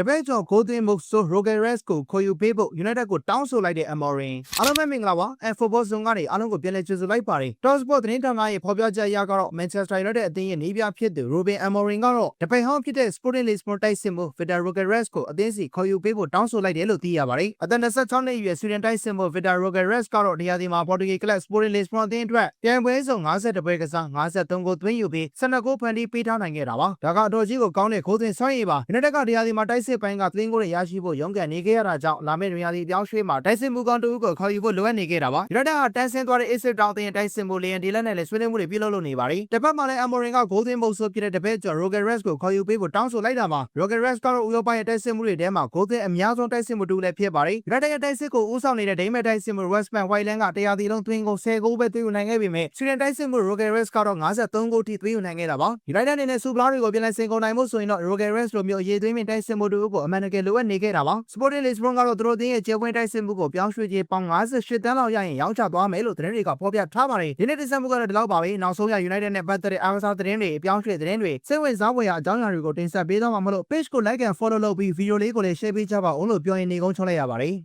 တပည့်ကျော် Golden Moxo Rogeres ကိုခေါ်ယူပေးဖို့ United ကိုတောင်းဆိုလိုက်တဲ့ Amorin အားလုံးပဲမင်္ဂလာပါ F Football Zone ကနေအားလုံးကိုပြန်လည်ကြိုဆိုလိုက်ပါတယ် Top Sport သတင်းဌာနရဲ့ဖော်ပြချက်အရကတော့ Manchester United အသင်းရဲ့နေပြဖြစ်သူ Ruben Amorin ကတော့တပည့်ဟောင်းဖြစ်တဲ့ Sporting Lisbon တိုက်စစ်မှု Victor Rogeres ကိုအသင်းစီခေါ်ယူပေးဖို့တောင်းဆိုလိုက်တယ်လို့သိရပါတယ်အသက်26နှစ်အရွယ် Sweden တိုက်စစ်မှု Victor Rogeres ကတော့တရားဒီမှာ Portuguese club Sporting Lisbon အသင်းအတွက်ပြန်ပွဲစုံ50ပွဲကစား53ဂိုးသွင်းယူပြီး12ဂိုးဖန်တီးပေးထားနိုင်ခဲ့တာပါဒါကအတော်ကြီးကိုကောင်းတဲ့ဂိုးသွင်းစွမ်းရည်ပါ United ကတရားဒီမှာတိုက်စစ်ပိုင်းကသင်းကိုရရှိဖို့ရုန်းကန်နေခဲ့ရတာကြောင့်လာမယ့်နေရာဒီပြောင်းရွှေ့မှာတိုက်စစ်မှုကောင်းတူကိုခေါ်ယူဖို့လိုအပ်နေခဲ့တာပါ United ကတန်းဆင်းသွားတဲ့ Ace Town အသင်းတိုက်စစ်မှုလျန်ဒီလက်နဲ့လည်းဆွေးနွေးမှုတွေပြုလုပ်လို့နေပါတယ်တစ်ဖက်မှာလည်း Amorin က Golden Boot ဆိုဖြစ်တဲ့တပည့်ကျော် Rogeres ကိုခေါ်ယူပေးဖို့တောင်းဆိုလိုက်တာပါ Rogeres ကတော့ဥရောပရဲ့တိုက်စစ်မှုတွေထဲမှာ Golden အများဆုံးတိုက်စစ်မှုတူလည်းဖြစ်ပါတယ် United ရဲ့တိုက်စစ်ကိုဦးဆောင်နေတဲ့ဒိန်းမက်တိုက်စစ်မှု West Ham Whiteland ကတရားဒီလုံးသွင်းကုန်10ဂိုးပဲသွင်းယူနိုင်ခဲ့ပေမဲ့ Sweden တိုက်စစ်မှု Rogeres ကတော့53ဂိုးထိသွင်းယူနိုင်ခဲ့တာပါ United အနေနဲ့စူပလာတွေကိုပြန်လည်စင်ကုန်နိုင်မှုဆိုရင်တော့ Rogeres လိုမျိုးအရေးသွင်းမြင့်တိုက်စစ်မှုတူကိုအမှန်တကယ်လိုအပ်နေခဲ့တာပါ Sporting Lisbon ကတော့သူတို့အသင်းရဲ့ကျေပွင့်တိုက်စစ်မှုကိုပြောင်းရွှေ့ခြင်းပေါင်း58တန်းလောက်ရရင်ရောင်းချသွားမယ်လို့သတင်းတွေကဖော်ပြထားပါတယ်ဒီနေ့တင်ဆက်မှုကတော့ဒီလောက်ပါပဲနောက်ဆုံးရ United နဲ့ပတ်သက်တဲ့အားကစားသတင်းတွေအပြောင်းရွှေ့သတင်းတွေစိတ်ဝင်စားဖွယ်ရာအကြောင်းအရာတွေကိုတင်ဆက်ပေးသွားမှာမလို့ page ကို like and follow လုပ်ပြီး video လေးကိုလည်း share ပေးကြပါဦးလို့ပြောရင်နေကုန်းချလိုက်ရပါတယ်